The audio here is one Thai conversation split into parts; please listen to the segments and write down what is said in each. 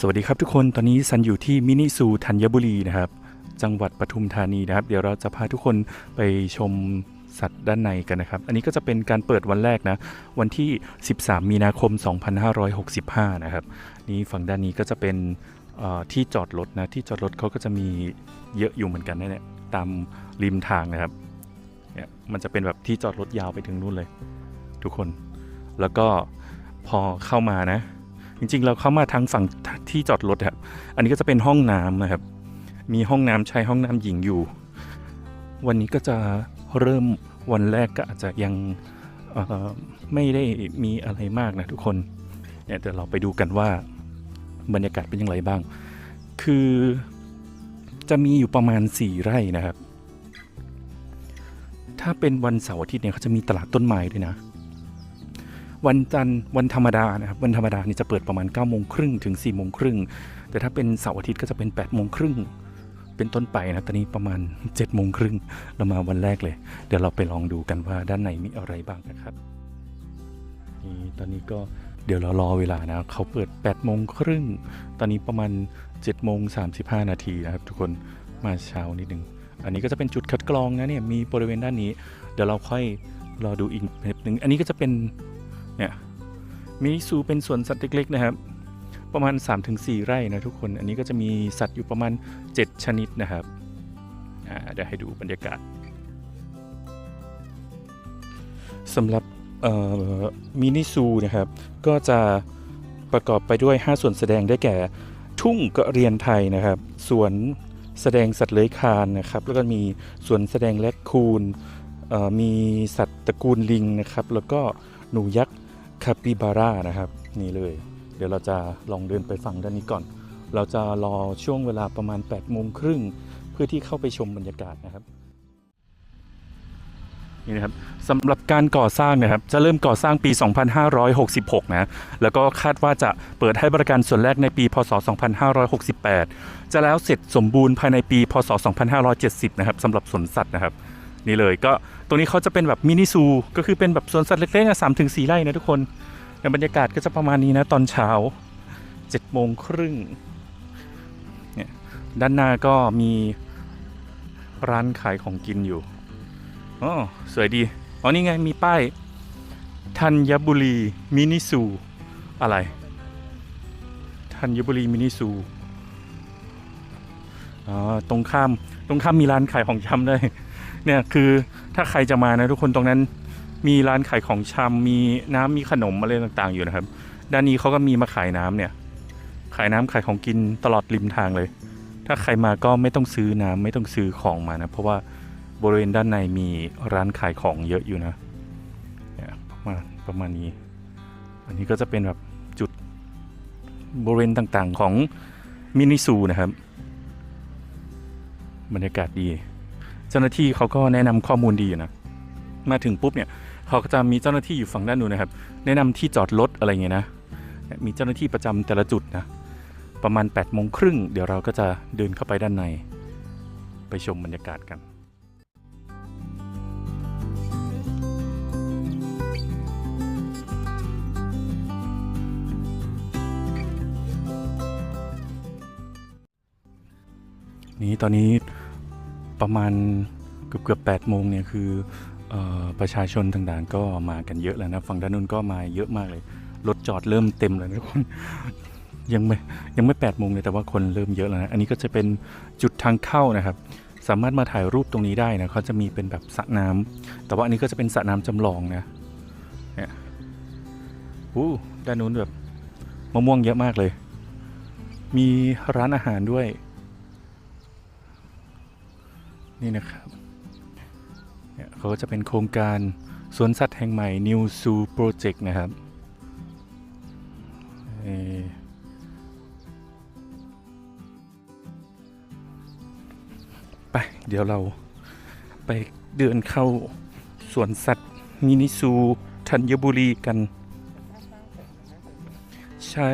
สวัสดีครับทุกคน ตอนนี้ซันอยู่ที่มินิซูธัญบุรีนะครับ จังหวัดปทุมธานีนะครับ เดี๋ยวเราจะพาทุกคนไปชมสัตว์ด้านในกันนะครับ อันนี้ก็จะเป็นการเปิดวันแรกนะ วันที่ 13 มีนาคม 2565 นะครับ นี่ฝั่งด้านนี้ก็จะเป็นที่จอดรถนะ ที่จอดรถเขาก็จะมีเยอะอยู่เหมือนกันนะเนี่ย ตามริมทางนะครับ เนี่ยมันจะเป็นแบบที่จอดรถยาวไปถึงนู่นเลย ทุกคน แล้วก็พอเข้ามานะ จริงๆ เราเข้ามาทางฝั่งที่จอดรถครับ อันนี้ก็จะเป็นห้องน้ำนะครับ มีห้องน้ำชายห้องน้ำหญิงอยู่ วันนี้ก็จะเริ่มวันแรกก็อาจจะยังไม่ได้มีอะไรมากนะทุกคน เนี่ยเดี๋ยวเราไปดูกันว่าบรรยากาศเป็นอย่างไรบ้าง คือจะมีอยู่ประมาณ 4 ไร่นะครับ ถ้าเป็นวันเสาร์อาทิตย์เนี่ยเขาจะมีตลาดต้นไม้ด้วยนะ วันจันทร์วันธรรมดานะครับวันธรรมดานี่จะเปิดประมาณ9ก้าโมงครึ่งถึง4ี่โมงครึ่งแต่ถ้าเป็นเสาร์อาทิตย์ก็จะเป็น8ปดโมงครึ่งเป็นต้นไปนะตอนนี้ประมาณ7จ็ดโมงครึ่งเรามาวันแรกเลย เดี๋ยวเราไปลองดูกันว่าด้านในมีอะไรบ้างนะครับนี่ตอนนี้ก็เดี๋ยวเรารอเวลานะเขาเปิด8ปดโมงครึ่งตอนนี้ประมาณ7จ็ดโมงสานาทีนะครับทุกคนมาเช้านิดนึงอันนี้ก็จะเป็นจุดคัดกรองนะเนี่ยมีบริเวณด้านนี้ เดี๋ยวเราค่อยรอดูอีกนิดนึงอันนี้ก็จะเป็น เนี่ยมินิซูเป็นสวนสัตว์เล็กๆนะครับ ประมาณ 3-4 ไร่นะทุกคน อันนี้ก็จะมีสัตว์อยู่ประมาณ 7 ชนิดนะครับอ่าเดี๋ยวให้ดูบรรยากาศสำหรับมินิซูนะครับ ก็จะประกอบไปด้วย 5 ส่วนแสดงได้แก่ ทุ่งกระเรียนไทยนะครับสวนแสดงสัตว์เลื้อยคลานนะครับ แล้วก็มีสวนแสดงแลคคูนมีสัตว์ตระกูลลิงนะครับ แล้วก็หนูยักษ์ คาปิบาร่านะครับ นี่เลย เดี๋ยวเราจะลองเดินไปฝั่งด้านนี้ก่อน เราจะรอช่วงเวลาประมาณ8ปดโมงครึ่งเพื่อที่เข้าไปชมบรรยากาศนะครับนี่นะครับสำหรับการก่อสร้างนะครับจะเริ่มก่อสร้างปี 2566 นะแล้วก็คาดว่าจะเปิดให้บริการส่วนแรกในปี พศ 2568 จะแล้วเสร็จสมบูรณ์ภายในปี พศ 2570 นะครับสำหรับสวนสัตว์นะครับ นี่เลยก็ตรงนี้เขาจะเป็นแบบมินิซูก็คือเป็นแบบสวนสัตว์เล็กๆสามถึงสี่ไร่นะทุกคนแต่บรรยากาศก็จะประมาณนี้นะตอนเช้าเจ็ดโมงครึ่งเนี่ยด้านหน้าก็มีร้านขายของกินอยู่อ๋อสวยดีอ๋อนี่ไงมีป้ายธัญบุรีมินิซูอะไรธัญบุรีมินิซูอ๋อตรงข้ามตรงข้ามมีร้านขายของชำด้วย เนี่ยคือถ้าใครจะมานะทุกคนตรงนั้นมีร้านขายของชำมีน้ำมีขนมอะไรต่างๆอยู่นะครับ ด้านนี้เขาก็มีมาขายน้ำเนี่ย ขายน้ำขายของกินตลอดริมทางเลย ถ้าใครมาก็ไม่ต้องซื้อน้ำไม่ต้องซื้อของมานะเพราะว่าบริเวณด้านในมีร้านขายของเยอะอยู่นะเนี่ยประมาณประมาณนี้ อันนี้ก็จะเป็นแบบจุดบริเวณต่างๆของมินิซูนะครับ บรรยากาศดี เจ้าหน้าที่เขาก็แนะนำข้อมูลดีอยู่นะมาถึงปุ๊บเนี่ยเขาก็จะมีเจ้าหน้าที่อยู่ฝั่งด้านนู้นนะครับ แนะนำที่จอดรถอะไรเงี้ยนะมีเจ้าหน้าที่ประจำแต่ละจุดนะประมาณ8ปดโมงครึ่งเดี๋ยวเราก็จะเดินเข้าไปด้านใน ไปชมบรรยากาศกันนี่ตอนนี้ ประมาณเกือบเกือบแปดโมงเนี่ยคืออประชาชนต่างๆ ก็มากันเยอะแล้วนะฝั่งด้านนู้นก็มาเยอะมากเลยรถจอดเริ่มเต็มแล้วนะทุกคนยังไม่ยังไม่แปดโมงเลยแต่ว่าคนเริ่มเยอะแล้วนะอันนี้ก็จะเป็นจุดทางเข้านะครับ สามารถมาถ่ายรูปตรงนี้ได้นะเขาจะมีเป็นแบบสระน้ำแต่ว่าอันนี้ก็จะเป็นสระน้ำจำลองนะเนี่ยอู้ด้านนู้นแบบมะม่วงเยอะมากเลย มีร้านอาหารด้วย นี่นะครับเนี่ยเขาก็จะเป็นโครงการสวนสัตว์แห่งใหม่ New Zoo Project นะครับไป เดี๋ยวเราไปเดินเข้าสวนสัตว์มินิซูธัญบุรีกัน ใช่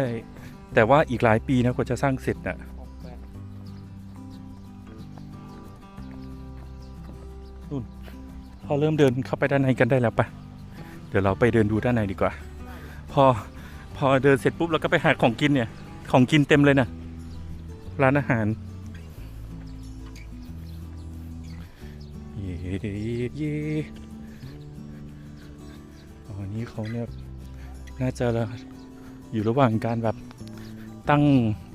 แต่ว่าอีกหลายปีนะกว่าจะสร้างเสร็จน่ะ พอเริ่มเดินเข้าไปด้านในกันได้แล้วปะเดี๋ยวเราไปเดินดูด้านในดีกว่า พอพอเดินเสร็จปุ๊บเราก็ไปหาของกินเนี่ย ของกินเต็มเลยนะร้านอาหารเย่เย่อ๋อนี่เขาเนี่ยน่าจะอยู่ระหว่างการแบบตั้ง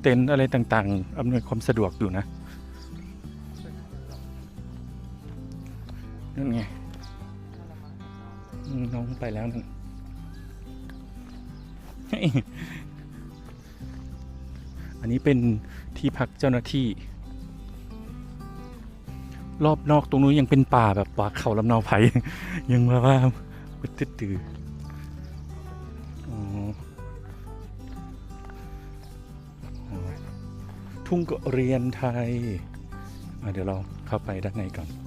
เต็นท์อะไรต่างๆอำนวยความสะดวกอยู่นะนั่นไง น้องไปแล้วนั่นเฮ้ยอันนี้เป็นที่พักเจ้าหน้าที่ รอบนอกตรงนู้นยังเป็นป่าแบบป่าเขาลำเนาไผ่ยังมาว่าตึ๊ดตึ๊ดตืออ๋ออ๋อทุ่งกระเรียนไทย เดี๋ยวเราเข้าไปด้านในก่อน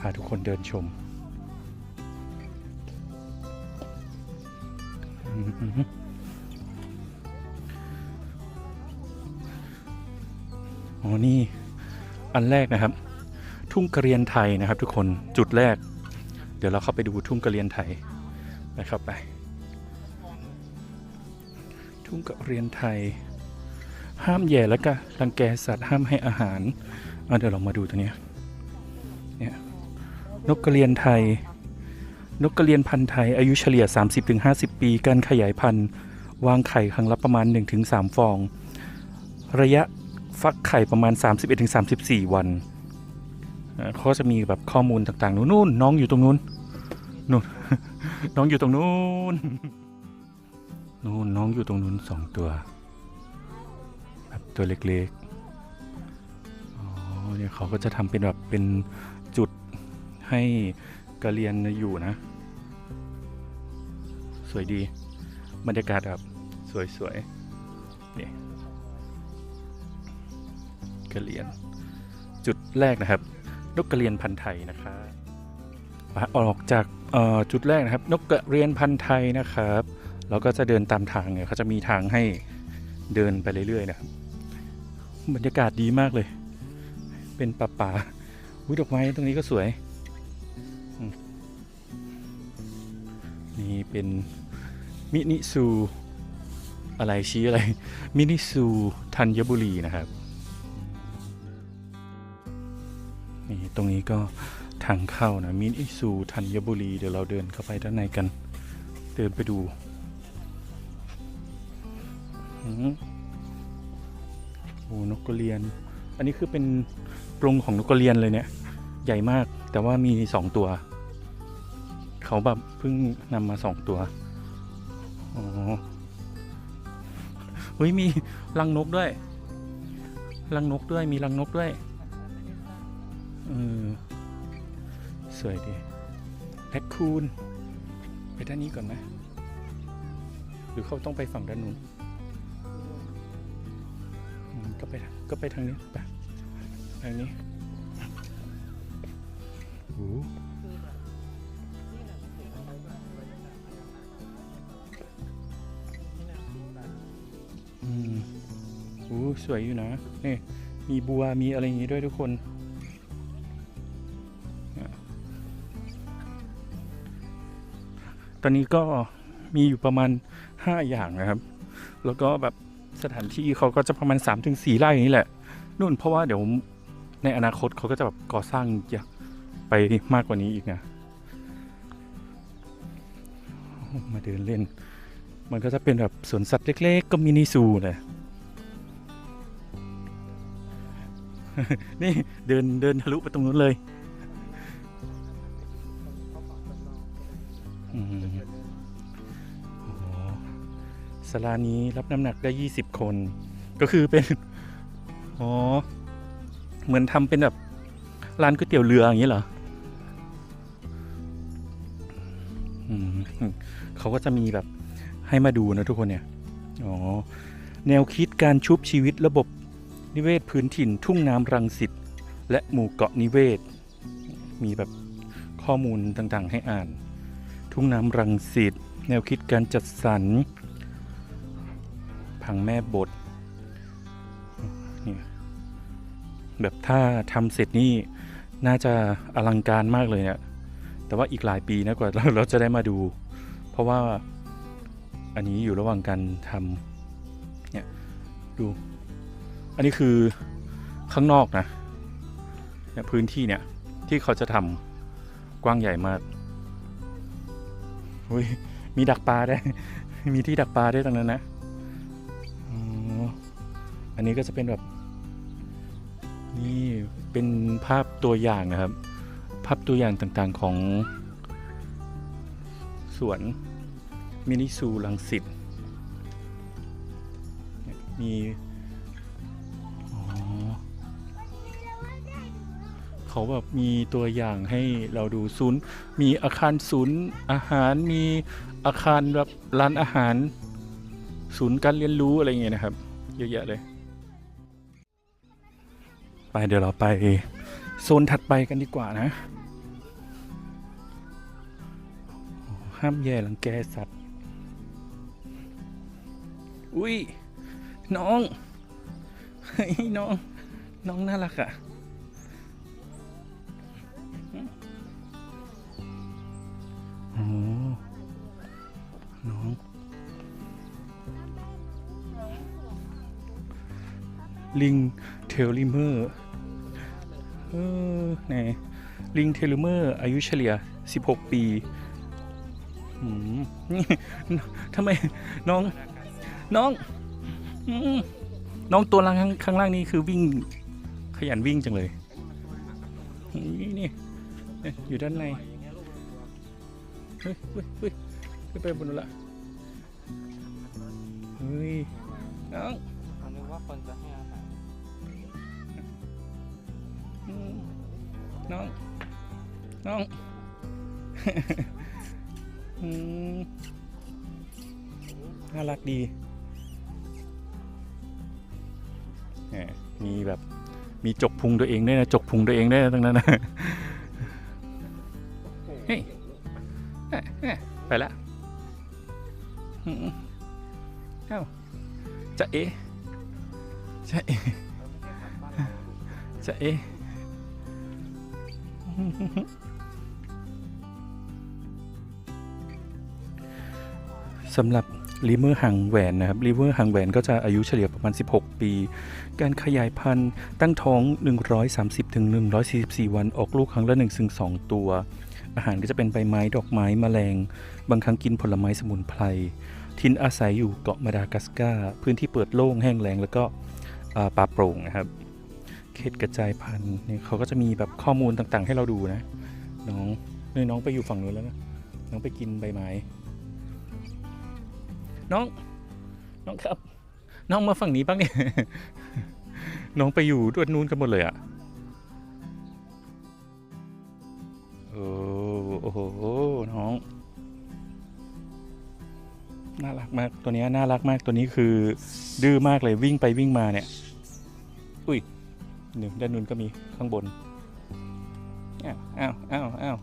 พาทุกคนเดินชม อ๋อ นี่ อันแรกนะครับ ทุ่งกระเรียนไทยนะครับ ทุกคน จุดแรก เดี๋ยวเราเข้าไปดูทุ่งกระเรียนไทยไปครับไป ทุ่งกระเรียนไทย ห้ามแย่และก็รังแกสัตว์ห้ามให้อาหาร เดี๋ยวเรามาดูตัวนี้ นกกระเรียนไทย นกกระเรียนพันธุ์ไทยอายุเฉลี่ย 30-50 ปี การขยายพันธุ์ วางไข่ครั้งละประมาณ 1-3 ฟอง ระยะฟักไข่ประมาณ 31-34 วันอ่าเขาจะมีแบบข้อมูลต่างๆ นู่นๆน้องอยู่ตรงนู้นนู่นน้องอยู่ตรงนู้นนู่นน้องอยู่ตรงนู้นสองตัวแบบตัวเล็กๆ อ๋อเนี่ยเขาก็จะทำเป็นแบบเป็นจุด ให้กระเรียนอยู่นะ สวยดีบรรยากาศแบบสวยๆนี่กระเรียน จุดแรกนะครับ นกกระเรียนพันธุ์ไทยนะครับออกจากจุดแรกนะครับ นกกระเรียนพันธุ์ไทยนะครับเราก็จะเดินตามทางเนี่ยเขาจะมีทางให้เดินไปเรื่อยๆนะครับบรรยากาศดีมากเลย เป็นป่าป่าๆอุ้ยดอกไม้ตรงนี้ก็สวย นี่เป็นมินิซูอะไรชี้อะไร มินิซูธัญบุรีนะครับ นี่ตรงนี้ก็ทางเข้านะมินิซูธัญบุรี เดี๋ยวเราเดินเข้าไปด้านในกัน เดินไปดูอืมโอ้นกกระเรียน อันนี้คือเป็นกรงของนกกระเรียนเลยเนี่ย ใหญ่มากแต่ว่ามีสองตัว เขาแบบเพิ่งนำมาสองตัวอ๋อเฮ้ยมีรังนกด้วยรังนกด้วยมีรังนกด้วยเออสวยดีแรคคูนไปด้านนี้ก่อนไหมหรือเขาต้องไปฝั่งด้านนู้นก็ไปก็ไปทางนี้ไปทางนี้โอ้ มโอ้สวยอยู่นะนี่มีบัวมีอะไรอย่างงี้ด้วยทุกคนตอนนี้ก็มีอยู่ประมาณ 5 อย่างนะครับ แล้วก็แบบสถานที่เขาก็จะประมาณ 3-4ไร่อย่างนี้แหละนู่นเพราะว่าเดี๋ยวในอนาคตเขาก็จะแบบก่อสร้างอยากไปมากกว่านี้อีกนะ มาเดินเล่น มันก็จะเป็นแบบสวนสัตว์เล็ก ๆ ก็มินิซูเลยนี่เดินเดินทะลุไปตรงนู้นเลยอืมโอ้โหศาลานี้รับน้ำหนักได้ 20 คน ก็คือเป็น อ๋อ เหมือนทำเป็นแบบร้านก๋วยเตี๋ยวเรืออย่างนี้เหรออืมเขาก็จะมีแบบ ให้มาดูนะทุกคนเนี่ยอ๋อแนวคิดการชุบชีวิตระบบนิเวศพื้นถิ่นทุ่งน้ำรังสิตและหมู่เกาะนิเวศ มีแบบข้อมูลต่างๆ ให้อ่าน ทุ่งน้ำรังสิตแนวคิดการจัดสรรพังแม่บทนี่แบบถ้าทำเสร็จนี่น่าจะอลังการมากเลยเนี่ยแต่ว่าอีกหลายปีนะกว่าเราจะได้มาดู เพราะว่า อันนี้อยู่ระหว่างการทำเนี่ยดู อันนี้คือข้างนอกนะเนี่ยพื้นที่เนี่ยที่เขาจะทำกว้างใหญ่มากอุ้ยมีดักปลาได้ มีที่ดักปลาได้ตรงนั้นนะอ๋ออันนี้ก็จะเป็นแบบนี่เป็นภาพตัวอย่างนะครับ ภาพตัวอย่างต่างๆของสวน มินิซูลังสิตมีเขาแบบมีตัวอย่างให้เราดูศูนย์มีอาคารศูนย์อาหารมีอาคารแบบร้านอาหาร ศูนย์การเรียนรู้อะไรเงี้ยนะครับ เยอะแยะเลย ไปเดี๋ยวเราไปโซนถัดไปกันดีกว่านะ ห้ามแย่รังแกสัตว์ อุ้ยน้องเฮ้ยน้อง น้องน่ารักอะอ๋อน้อง ลิงเทลลิเมอร์เออไหนลิงเทลลิเมอร์อายุเฉลี่ย 16 ปีหืมนี่ทำไมน้อง น้องน้องตัวล่างข้างล่างนี่คือวิ่ง ขยันวิ่งจังเลยนี่นี่อยู่ด้านในเฮ้ยเฮ้ยเฮ้ยขึ้นไปบนนู้นละเฮ้ยน้องนึกว่าคนจะให้อาหารน้อง น้องน่ารักดี มมีแบบมีจกพุงตัวเองด้วยนะจกพุงตัวเองด้วยนะตรงนั้นนะเฮ้ยเอ๊ะเอ๊ะไปละอืมเอ้าจะเอะจะเอะจะเอะสำหรับ ลิเมอร์หางแหวนนะครับลิเมอร์หางแหวนก็จะอายุเฉลี่ยประมาณ 16 ปี การขยายพันธุ์ตั้งท้อง 130ถึง144 วันออกลูกครั้งละ1ถึง2ตัว อาหารก็จะเป็นใบไม้ดอกไม้แมลง บางครั้งกินผลไม้สมุนไพรทินอาศัยอยู่เกาะมาดากัสการ์พื้นที่เปิดโล่งแห้งแล้งแล้วก็ป่าโปร่งนะครับเขตกระจายพันธุ์เนี่ยเขาก็จะมีแบบข้อมูลต่างๆ ให้เราดูนะ น้องนี่น้องไปอยู่ฝั่งนู้นแล้วนะ น้องไปกินใบไม้ น้อง น้องครับ น้องมาฝั่งนี้บ้างเนี่ย น้องไปอยู่ด้วนนู้นกันหมดเลยอะโอ้โห น้อง น่ารักมาก ตัวนี้น่ารักมาก ตัวนี้คือ ดื้อมากเลยวิ่งไปวิ่งมาเนี่ย อุ้ยหนึ่งด้านนู้นก็มีข้างบน อ้าว อ้าว อ้าว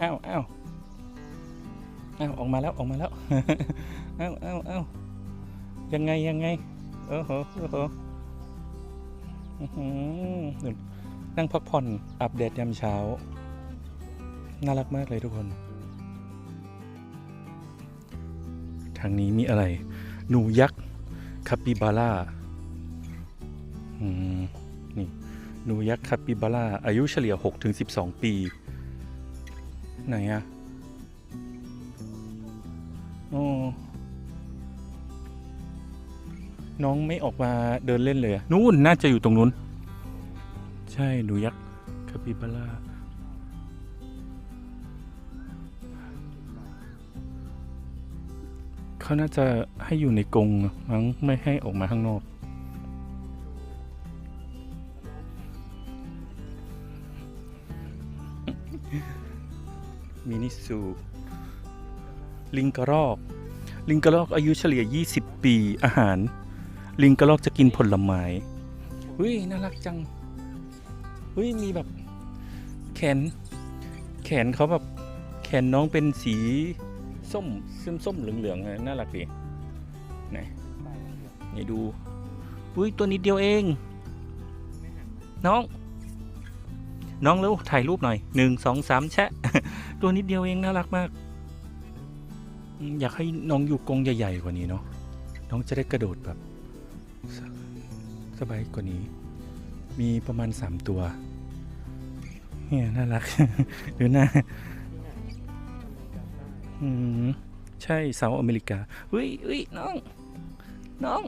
อ้าว อ้าว อ้าว ออกมาแล้ว ออกมาแล้ว เอ้าวอ้าวอ้ายังไงยังไงโอ้โหโอ้โหอื้อหือนู่นนั่งพักผ่อนอาบแดดยามเช้า น่ารักมากเลยทุกคน ทางนี้มีอะไร หนูยักษ์คาปิบาร่าอืมนี่หนูยักษ์คาปิบาร่าอายุเฉลี่ย6ถึง12 ปี ไหนอะ น้องไม่ออกมาเดินเล่นเลยอะนู่นน่าจะอยู่ตรงนู้น ใช่หนูยักษ์คาปิบาร่าเขาน่าจะให้อยู่ในกรงมั้งไม่ให้ออกมาข้างนอกมินิซู ลิงกระรอก ลิงกระรอกอายุเฉลี่ย 20 ปีอาหาร ลิงกระรอกจะกินผลไม้เฮ้ยน่ารักจังเฮ้ยมีแบบ แขน แขนเขาแบบแขนน้องเป็นสีส้มส้มส้มเหลืองๆอะน่ารักดีไหนนี่ดูอุ้ยตัวนิดเดียวเอง น้อง น้องแล้วถ่ายรูปหน่อยหนึ่งสองสามแชะ ตัวนิดเดียวเองน่ารักมาก อยากให้น้องอยู่กรงใหญ่ ๆ กว่านี้เนาะน้องจะได้กระโดดแบบ สสบายกว่านี้ มีประมาณสามตัวเนี่ยน่ารัก ดูหน้าอืมใช่เซาอเมริกาเฮ้ยเฮ้ยน้อง น้อง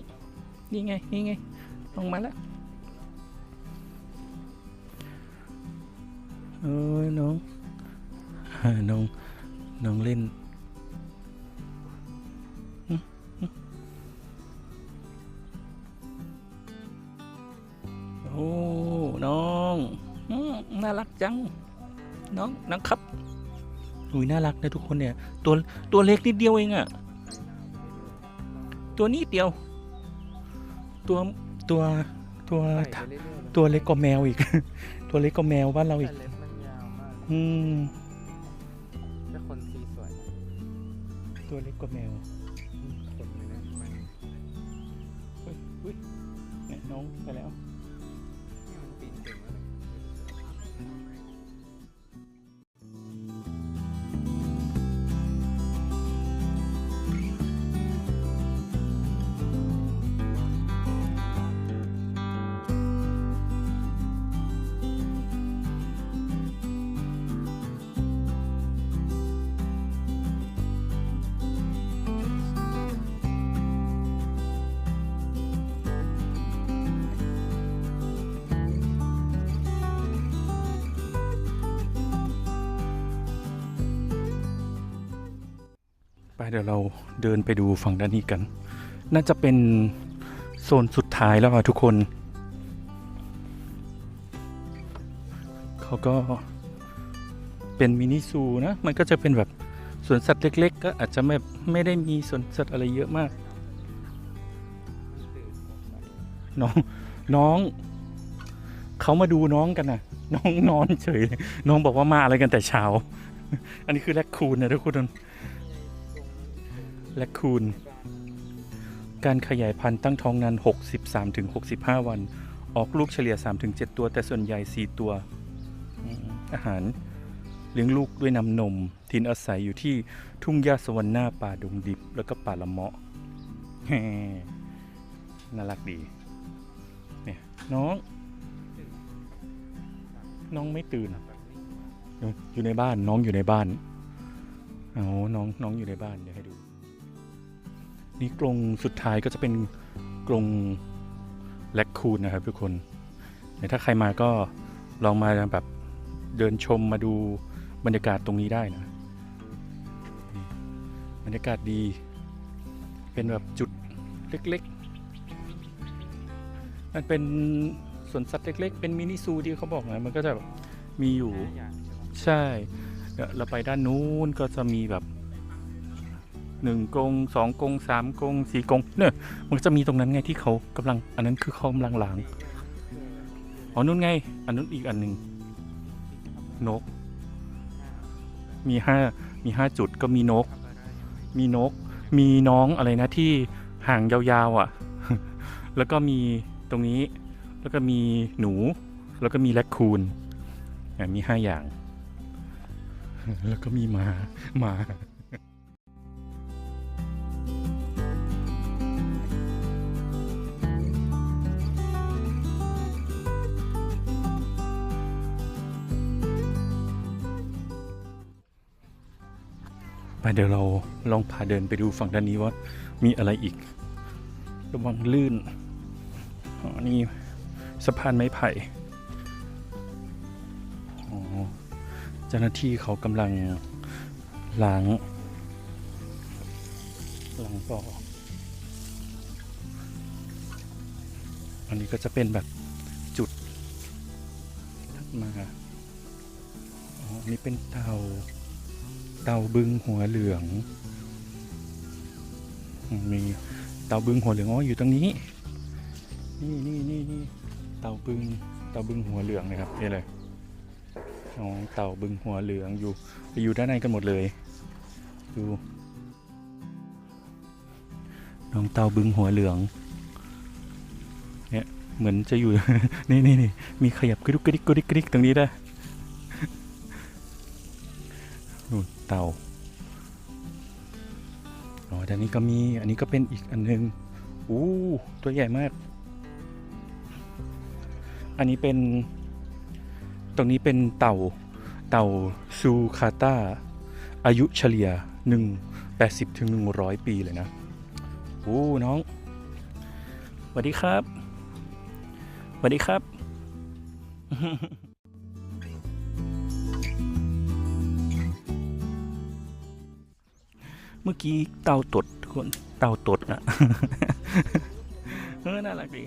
นี่ไง นี่ไงลงมาแล้วเอ้ยน้องอ่าน้อง น้องเล่น โอ้น้องอืมน่ารักจัง น้องน้องครับอุ้ยน่ารักนะทุกคนเนี่ยตัวตัวเล็กนิดเดียวเองอะตัวนิดเดียว ตัวตัวตัวไต่ไปเรื่อยๆเลยตัวเล็กกว่าแมวอีก ตัวเล็กกว่าแมวบ้านเราอีแต่กเล็บมันยาวมากอืมแต่คนสีสวยนะตัวเล็กกว่าแมวคนเลยนะมันเฮ้ยเฮ้ยเนี่ยน้องไปแล้ว เดี๋ยวเราเดินไปดูฝั่งด้านนี้กัน น่าจะเป็นโซนสุดท้ายแล้วอะทุกคน เขาก็เป็นมินิซูนะ มันก็จะเป็นแบบสวนสัตว์เล็ก ๆ ก็อาจจะไม่ไม่ได้มีสวนสัตว์อะไรเยอะมาก น้องน้องเขามาดูน้องกันนะน้องนอนเฉยเลยน้องบอกว่ามาอะไรกันแต่เช้า อันนี้คือแรคคูนนะทุกคน แรคคูนการขยายพันธุ์ตั้งท้องนั้น63-65 วัน ออกลูกเฉลี่ย 3-7 ตัว แต่ส่วนใหญ่ 4 ตัว อาหารเลี้ยงลูกด้วยน้ำนม ทินอาศัยอยู่ที่ทุ่งหญ้าสวรรค์หน้าป่าดงดิบ แล้วก็ป่าละเมาะน่ารักดี เนี่ย น้อง น้องไม่ตื่นนะอยู่ในบ้านน้องอยู่ในบ้านเอาน้องน้องอยู่ในบ้าน เดี๋ยวให้ดู นี่กรงสุดท้ายก็จะเป็นกรงแลคคูนนะครับทุกคนเดี๋ยวถ้าใครมาก็ลองมาแบบเดินชมมาดูบรรยากาศตรงนี้ได้นะนี่บรรยากาศดี เป็นแบบจุดเล็กๆ มันเป็นสวนสัตว์เล็ก ๆ เป็นมินิซูที่เขาบอกนะ มันก็จะแบบมีอยู่ห้าอย่างใช่ปะใช่เดี๋ยวเราไปด้านนู้นก็จะมีแบบ หนึ่งกรงสองกรงสามกรงสี่กรงเนี่ยมันจะมีตรงนั้นไงที่เขากำลัง อันนั้นคือเขากำลังหลางอ๋อนู่นไง อันนู้นอีกอันหนึ่งนก มีห้ามีห้าจุดก็มีนก มีนก มีน้องอะไรนะที่ห่างยาวๆอะ แล้วก็มีตรงนี้ แล้วก็มีหนู แล้วก็มีแรคคูนอะมีห้าอย่าง แล้วก็มีหมาหมา เดี๋ยวเราลองพาเดินไปดูฝั่งด้านนี้ว่ามีอะไรอีก ระวังลื่นอ๋อนี่สะพานไม้ไผ่อ๋อเจ้าหน้าที่เขากำลังล้างล้างบ่ออันนี้ก็จะเป็นแบบจุดถัดมาอ๋อนี่เป็นเตา เตาบึงหัวเหลือง มีเตาบึงหัวเหลืองอ๋ออยู่ตรงนี้ นี่นี่นี่นี่เตาบึงเตาบึงหัวเหลืองนะครับนี่เลยอ๋อเต่าบึงหัวเหลืองอยู่ไปอยู่ด้านในกันหมดเลยดูน้องเต่าบึงหัวเหลืองเนี่ยเหมือนจะอยู่ นี่นี่นี่มีขยับกระดุกกระดิกกระดิกกระดิกตรงนี้ได้ เตาอ๋อด้านนี้ก็มี อันนี้ก็เป็นอีกอันหนึงอู้ตัวใหญ่มาก อันนี้เป็น ตรงนี้เป็นเต่า เต่าซูคาตาอายุเฉลี่ย1 80ถึง100ปีเลยนะโอ้น้องสวัสดีครับสวัสดีครับ เมื่อกี้เต่าตดทุกคนเต่าตดอะเออน่ารักดี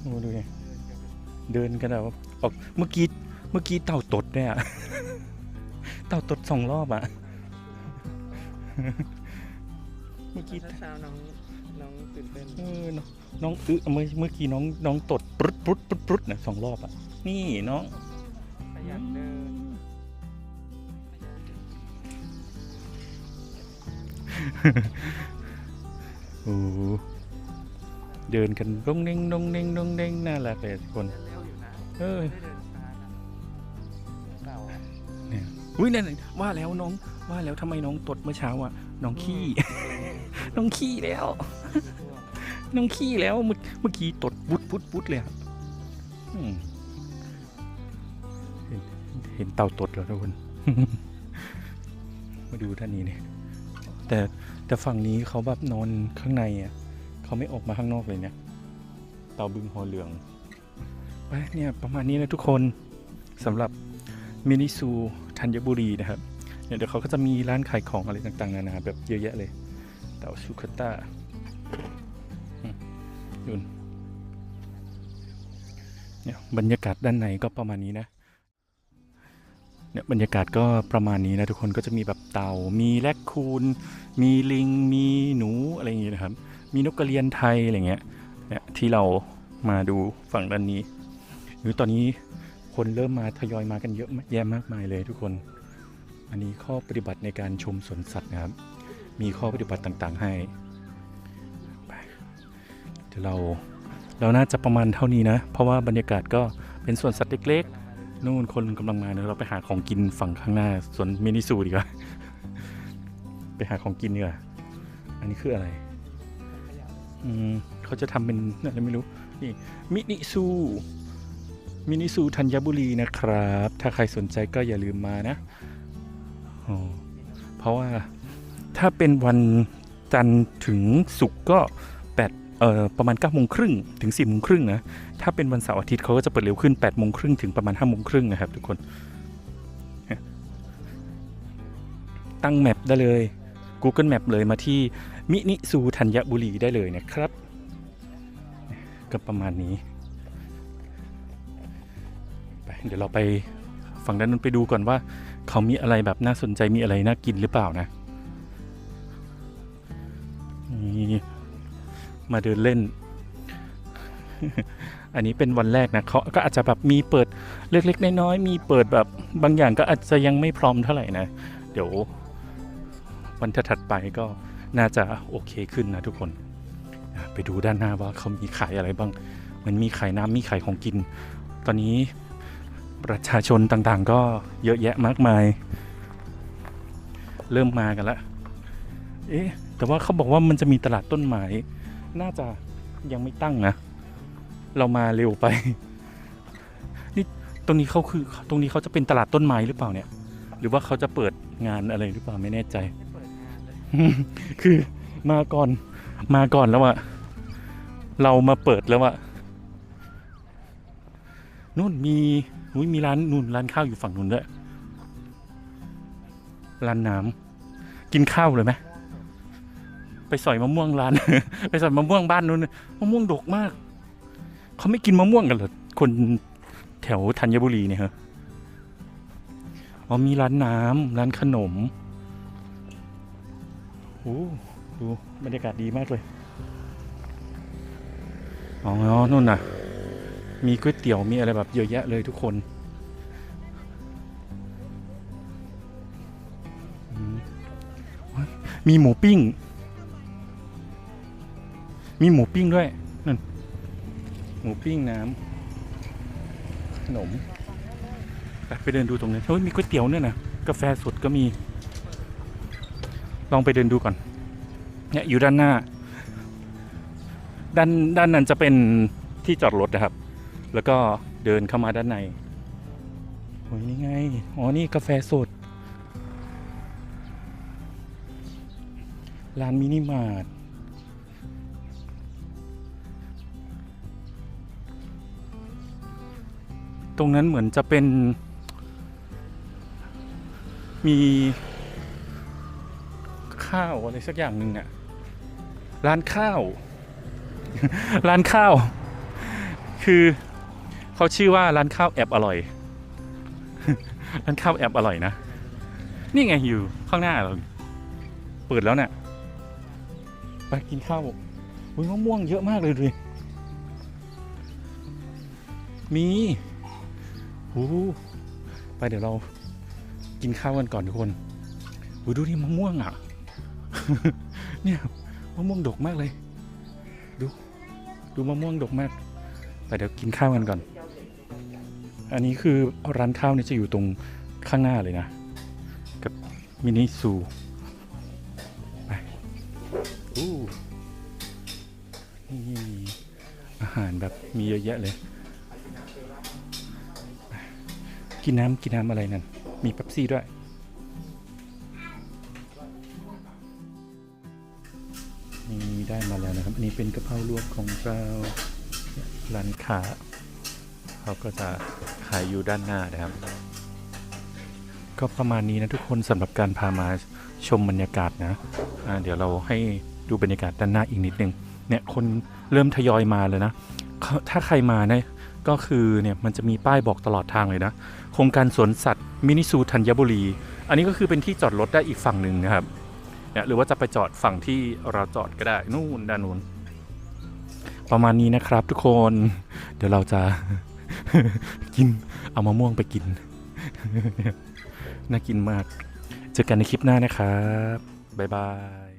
โอ้ดูดิเดินกันแบบออกเมื่อกี้เมื่อกี้เต่าตดเนี่ยเต่าตดสองรอบอะเมื่อกี้เช้าๆน้องน้องตื่นเต้นเออน้องน้องอึเมื่อเมื่อกี้น้องน้องตดปรุดปรุดปรุดปรุดนะสองรอบอะนี่น้องขยันเดิน โอ้เดินกันดงเด้งดงเด้งดงเด้งน่ารักเลยทุกคนเดินเร็วอยู่นะเออไม่ได้เดินช้านะเต่าเนี่ยอุ้ยนั่นน่ะว่าแล้วน้องว่าแล้วทำไมน้องตดเมื่อเช้าอะน้องขี้ น้องขี้แล้ว น้องขี้แล้วเมื่อเมื่อกี้ตดบุดบุดบุดเลยอะอืมเห็นเห็นเต่าตดแล้วทุกคน มาดูท่านนี้เนี่ย แต่แต่ฝั่งนี้เขาแบบนอนข้างในอะเขาไม่ออกมาข้างนอกเลยเนี่ย เต่าบึงหอเหลืองไปเนี่ยประมาณนี้นะทุกคนสำหรับมินิซูธัญบุรีนะครับเดี๋ยวเขาก็จะมีร้านขายของอะไรต่างๆนานาแบบเยอะแยะเลย เต่าชูคาต้าอยุนเนี่ยบรรยากาศด้านในก็ประมาณนี้นะ เนี่ยบรรยากาศก็ประมาณนี้นะทุกคนก็จะมีแบบเต่า มีแรคคูน มีลิง มีหนูอะไรอย่างเงี้ยนะครับ มีนกกระเรียนไทยอะไรเงี้ยเนี่ยที่เรามาดูฝั่งด้านนี้หรือตอนนี้คนเริ่มมาทยอยมากันเยอะแยะมากมายเลยทุกคน อันนี้ข้อปฏิบัติในการชมสวนสัตว์นะครับ มีข้อปฏิบัติต่างๆให้เดี๋ยวเราเราน่าจะประมาณเท่านี้นะ เพราะว่าบรรยากาศก็เป็นสวนสัตว์เล็กๆ นู่นคนกำลังมาเดี๋ยวเราไปหาของกินฝั่งข้างหน้าสวนมินิซูดีกว่า ไปหาของกินดีกว่า อันนี้คืออะไร อืมเขาจะทำเป็นอะไรไม่รู้ นี่มินิซูมินิซูธัญบุรีนะครับ ถ้าใครสนใจก็อย่าลืมมานะเพราะว่าถ้าเป็นวันจันทร์ถึงศุกร์ก็ เอ่อประมาณ9ก้าโมงครึ่งถึง4ี่โมงครึ่งนะ ถ้าเป็นวันเสาร์อาทิตย์เขาก็จะเปิดเร็วขึ้น8ปดโมงครึ่งถึงประมาณ5้าโมงครึ่งนะครับทุกคน ตั้งแมปได้เลย Google Map เลยมาที่มินิซูธัญบุรีได้เลยนะครับ ก็ประมาณนี้ไปเดี๋ยวเราไปฝั่งด้านนู้นไปดูก่อนว่า เขามีอะไรแบบน่าสนใจมีอะไรน่ากินหรือเปล่านะนี่ มาเดินเล่น อันนี้เป็นวันแรกนะเขาก็อาจจะแบบมีเปิดเล็กๆน้อยๆมีเปิดแบบบางอย่างก็อาจจะยังไม่พร้อมเท่าไหร่นะ เดี๋ยว วันถัดๆไปก็น่าจะโอเคขึ้นนะทุกคน ไปดูด้านหน้าว่าเขามีขายอะไรบ้าง มันมีขายน้ำมีขายของกิน ตอนนี้ประชาชนต่างๆ ก็เยอะแยะมากมาย เริ่มมากันแล้วเอ๊ะ แต่ว่าเขาบอกว่ามันจะมีตลาดต้นไม้ น่าจะยังไม่ตั้งนะ เรามาเร็วไป นี่ตรงนี้เขาคือตรงนี้เขาจะเป็นตลาดต้นไม้หรือเปล่าเนี่ย หรือว่าเขาจะเปิดงานอะไรหรือเปล่าไม่แน่ใจ คือมาก่อนมาก่อนแล้วอะเรามาเปิดแล้วอะนู่นมีอุ้ยมีร้านนู่นร้านข้าวอยู่ฝั่งนู้นด้วยร้านน้ำกินข้าวเลยไหม ไปสอยมะม่วงร้าน ไปสอยมะม่วงบ้านนู้นมะม่วงดกมากเขาไม่กินมะม่วงกันเหรอคนแถวธัญบุรีเนี่ยฮะอ๋อมีร้านน้ำร้านขนมโอ้ดูบรรยากาศดีมากเลยอ๋อนู่นน่ะ มีก๋วยเตี๋ยวมีอะไรแบบเยอะแยะเลยทุกคนมีหมูปิ้ง มีหมูปิ้งด้วยนั่นหมูปิ้งน้ำขนมไปเดินดูตรงนี้เฮ้ยมีก๋วยเตี๋ยวเนี่ยนะกาแฟสดก็มี ลองไปเดินดูก่อน เนี่ยอยู่ด้านหน้า ด้านด้านนั้นจะเป็นที่จอดรถนะครับ แล้วก็เดินเข้ามาด้านในโอ้ยนี่ไง อ๋อ นี่กาแฟสด ร้านมินิมาร์ท รงนั้นเหมือนจะเป็น มีข้าวอะไรสักอย่างหนึ่งอะร้านข้าว ร้านข้าว คือเขาชื่อว่าร้านข้าวแอบอร่อย ร้านข้าวแอบอร่อยนะ นี่ไงอยู่ข้างหน้าเราเปิดแล้วเนี่ยไปกินข้าวอุ้ยมะม่วงเยอะมากเลยดูดิมี โอ้ไปเดี๋ยวเรากินข้าวกันก่อนทุกคนโอ้ดูดิมะม่วงอะ เนี่ยมะม่วงดกมากเลย ดู ดูมะม่วงดกมากไปเดี๋ยวกินข้าวกันก่อน อันนี้คือร้านข้าวเนี่ยจะอยู่ตรงข้างหน้าเลยนะ กับมินิซูไปอู้นี่อาหารแบบมีเยอะแยะเลย กินน้ำกินน้ำอะไรนั่น มีเป๊ปซี่ด้วย นี่ได้มาแล้วนะครับ อันนี้เป็นกะเพราลวกของเราร้านค้าเขาก็จะขายอยู่ด้านหน้านะครับ ก็ประมาณนี้นะทุกคนสำหรับการพามาชมบรรยากาศนะอ่าเดี๋ยวเราให้ดูบรรยากาศด้านหน้าอีกนิดนึงเนี่ยคนเริ่มทยอยมาเลยนะ ถ้าใครมาเนี่ย ก็คือเนี่ยมันจะมีป้ายบอกตลอดทางเลยนะ โครงการสวนสัตว์มินิซูธัญบุรี อันนี้ก็คือเป็นที่จอดรถได้อีกฝั่งหนึ่งนะครับเนี่ยหรือว่าจะไปจอดฝั่งที่เราจอดก็ได้นู่นด้านนู้นประมาณนี้นะครับทุกคน เดี๋ยวเราจะ กินเอามะม่วงไปกิน น่ากินมาก เจอกันในคลิปหน้านะครับ บ๊ายบาย